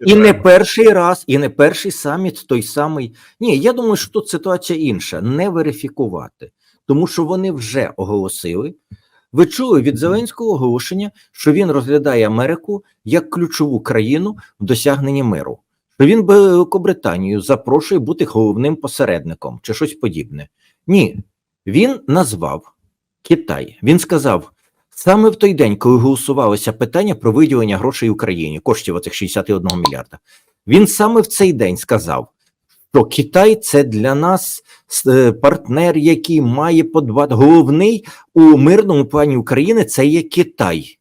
І не перший раз, і не перший саміт той самий. Ні, я думаю, що тут ситуація інша. Не верифікувати, тому що вони вже оголосили. Ви чули від Зеленського оголошення, що він розглядає Америку як ключову країну в досягненні миру. Що він Великобританію запрошує бути головним посередником чи щось подібне. Ні, він назвав Китай. Він сказав: саме в той день, коли голосувалося питання про виділення грошей Україні, коштів оцих 61 мільярда, він саме в цей день сказав, що Китай це для нас е, партнер, який має подбати. Головний у мирному плані України це є Китай,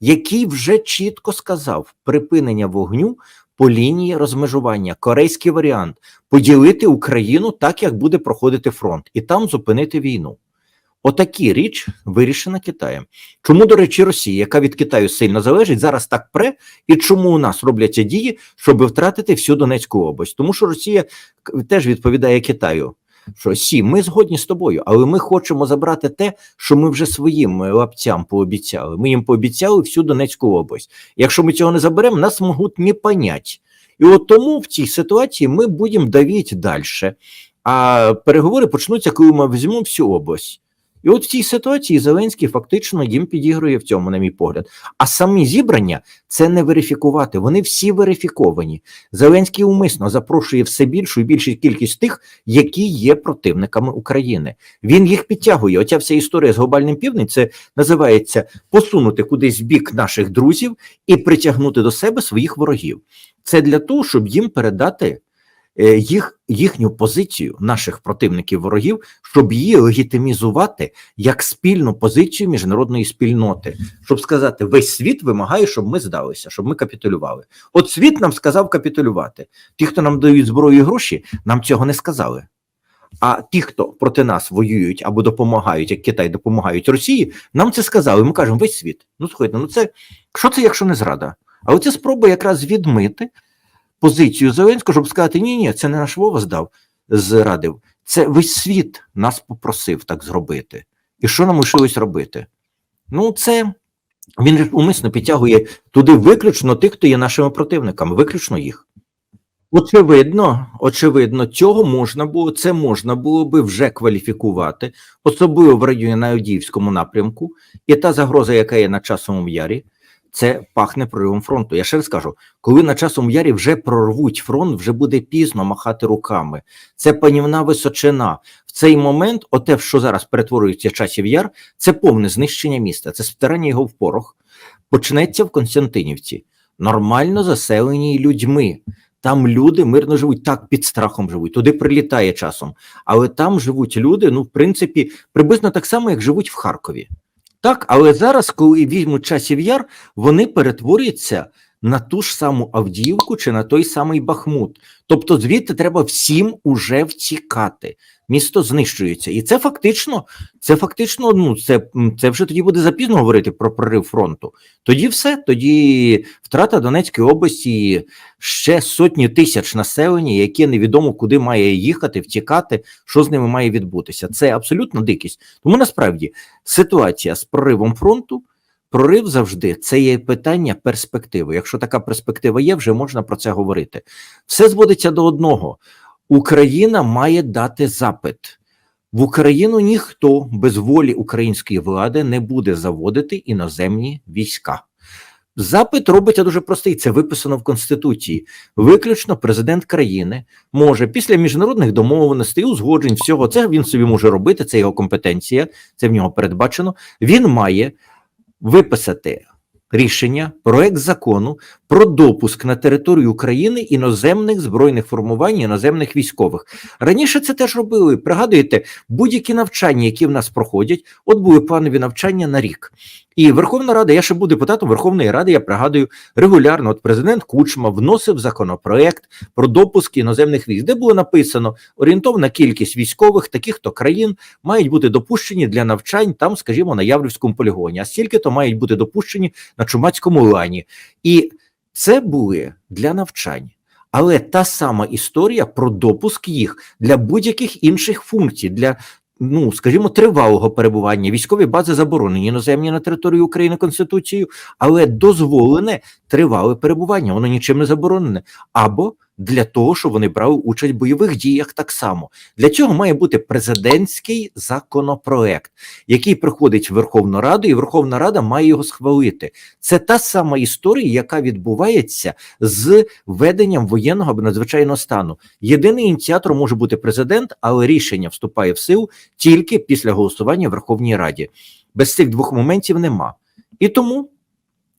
який вже чітко сказав припинення вогню по лінії розмежування, корейський варіант поділити Україну так, як буде проходити фронт, і там зупинити війну. Отакі річ вирішена Китаєм. Чому, до речі, Росія, яка від Китаю сильно залежить, зараз так пре, і чому у нас робляться дії, щоб втратити всю Донецьку область? Тому що Росія теж відповідає Китаю. Що сі, ми згодні з тобою, але ми хочемо забрати те, що ми вже своїм е, лапцям пообіцяли. Ми їм пообіцяли всю Донецьку область. Якщо ми цього не заберемо, нас можуть не понять. І от тому в цій ситуації ми будемо давити далі. А переговори почнуться, коли ми візьмемо всю область. І от в цій ситуації Зеленський фактично їм підігрує в цьому, на мій погляд. А самі зібрання це не верифікувати. Вони всі верифіковані. Зеленський умисно запрошує все більшу і більшу кількість тих, які є противниками України. Він їх підтягує. Оця вся історія з глобальним південь це називається посунути кудись бік наших друзів і притягнути до себе своїх ворогів. Це для того, щоб їм передати їх, їхню позицію наших противників ворогів, щоб її легітимізувати як спільну позицію міжнародної спільноти, щоб сказати, весь світ вимагає, щоб ми здалися, щоб ми капітулювали. От світ нам сказав капітулювати. Ті, хто нам дають зброю і гроші, нам цього не сказали. А ті, хто проти нас воюють або допомагають, як Китай допомагають Росії, нам це сказали. Ми кажемо весь світ. Ну слухайте, ну це що це, якщо не зрада? Але це спроба якраз відмити позицію Зеленського, щоб сказати: ні, ні, це не наш Вова здав, зрадив. Це весь світ нас попросив так зробити. І що нам лишилось робити? Ну, це він умисно підтягує туди виключно тих, хто є нашими противниками, виключно їх. Очевидно, очевидно, цього можна було, це можна було би вже кваліфікувати, особливо в районі на напрямку, і та загроза, яка є на часовому ярі, це пахне проривом фронту. Я ще раз кажу, коли на часовому ярі вже прорвуть фронт, вже буде пізно махати руками. Це панівна височина. В цей момент, оте, що зараз перетворюється часів яр, це повне знищення міста, це стирання його в порох. Почнеться в Константинівці, нормально заселені людьми. Там люди мирно живуть, так під страхом живуть, туди прилітає часом. Але там живуть люди, ну, в принципі, приблизно так само, як живуть в Харкові. Так, але зараз, коли візьмуть часів яр, вони перетворюються на ту ж саму Авдіївку чи на той самий Бахмут. Тобто, звідти треба всім уже втікати. Місто знищується, і це фактично, це фактично, ну це, це вже тоді буде запізно говорити про прорив фронту. Тоді все, тоді втрата Донецької області, ще сотні тисяч населення, яке невідомо куди має їхати, втікати, що з ними має відбутися. Це абсолютно дикість. Тому насправді ситуація з проривом фронту. Прорив завжди це є питання перспективи. Якщо така перспектива є, вже можна про це говорити. Все зводиться до одного: Україна має дати запит. В Україну ніхто без волі української влади не буде заводити іноземні війська. Запит робиться дуже простий. Це виписано в Конституції. Виключно президент країни може після міжнародних домовленостей, узгоджень, всього це він собі може робити. Це його компетенція, це в нього передбачено. Він має виписати рішення, проект закону про допуск на територію України іноземних збройних формувань, іноземних військових. Раніше це теж робили. Пригадуєте, будь-які навчання, які в нас проходять, от були планові навчання на рік. І Верховна Рада, я ще був депутатом Верховної Ради, я пригадую регулярно. От президент Кучма вносив законопроект про допуск іноземних військ, де було написано орієнтовна кількість військових таких то країн мають бути допущені для навчань там, скажімо, на Яврівському полігоні, а стільки то мають бути допущені на Чумацькому лані. І це були для навчань. Але та сама історія про допуск їх для будь-яких інших функцій, для ну, скажімо, тривалого перебування. Військові бази заборонені іноземні на території України Конституцією, але дозволене тривале перебування, воно нічим не заборонене. Або для того, щоб вони брали участь в бойових діях так само. Для цього має бути президентський законопроект, який приходить в Верховну Раду, і Верховна Рада має його схвалити. Це та сама історія, яка відбувається з введенням воєнного або надзвичайного стану. Єдиний ініціатор може бути президент, але рішення вступає в силу тільки після голосування в Верховній Раді. Без цих двох моментів нема. І тому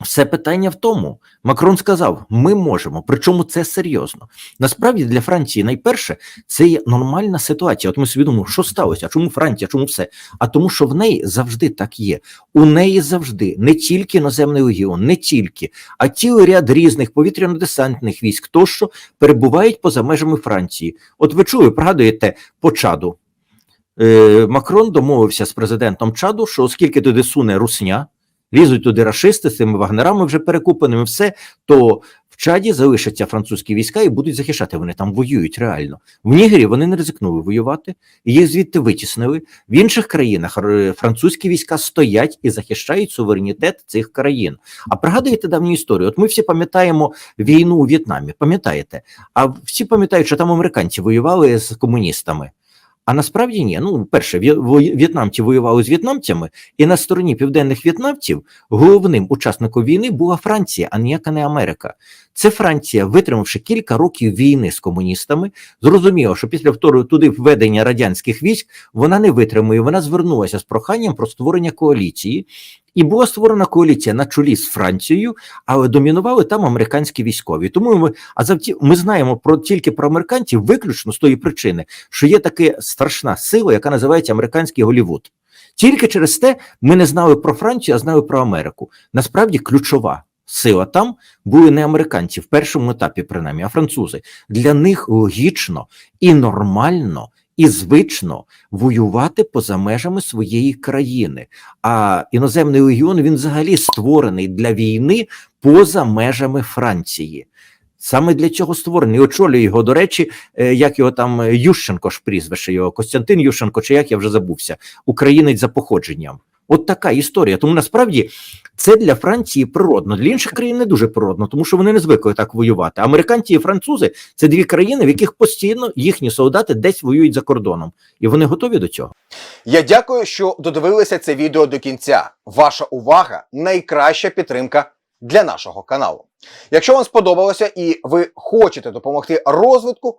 все питання в тому. Макрон сказав: ми можемо, причому це серйозно. Насправді для Франції найперше це є нормальна ситуація. От ми думаємо, що сталося? Чому Франція? Чому все? А тому, що в неї завжди так є. У неї завжди не тільки іноземний легіон, не тільки, а цілий ряд різних повітряно-десантних військ, тощо перебувають поза межами Франції. От ви чули, пригадуєте по чаду. Е, Макрон домовився з президентом Чаду, що оскільки туди суне русня, лізуть туди рашисти з цими вагнерами вже перекупаними, все, то в Чаді залишаться французькі війська і будуть захищати. Вони там воюють реально. В Нігері вони не ризикнули воювати, їх звідти витіснили. В інших країнах е, французькі війська стоять і захищають суверенітет цих країн. А пригадуєте давню історію? От ми всі пам'ятаємо війну у В'єтнамі, пам'ятаєте? А всі пам'ятають, що там американці воювали з комуністами. А насправді ні. Ну, перше, в'є- в'єтнамці воювали з в'єтнамцями, і на стороні південних в'єтнамців головним учасником війни була Франція, а ніяка не Америка. Це Франція, витримавши кілька років війни з комуністами, зрозуміла, що після втору туди введення радянських військ вона не витримує. Вона звернулася з проханням про створення коаліції. І була створена коаліція на чолі з Францією, але домінували там американські військові. Тому ми, а завті, ми знаємо про тільки про американців виключно з тої причини, що є така страшна сила, яка називається американський Голівуд. Тільки через те ми не знали про Францію, а знали про Америку. Насправді ключова сила там були не американці в першому етапі, принаймні, а французи. Для них логічно і нормально. І звично воювати поза межами своєї країни. А іноземний легіон він взагалі створений для війни поза межами Франції. Саме для цього створений. Очолює його, до речі, е, як його там Ющенко ж прізвище його, Костянтин Ющенко, чи як я вже забувся, українець за походженням. От така історія. Тому насправді це для Франції природно. Для інших країн не дуже природно, тому що вони не звикли так воювати. Американці і французи це дві країни, в яких постійно їхні солдати десь воюють за кордоном, і вони готові до цього. Я дякую, що додивилися це відео до кінця. Ваша увага найкраща підтримка для нашого каналу. Якщо вам сподобалося і ви хочете допомогти розвитку,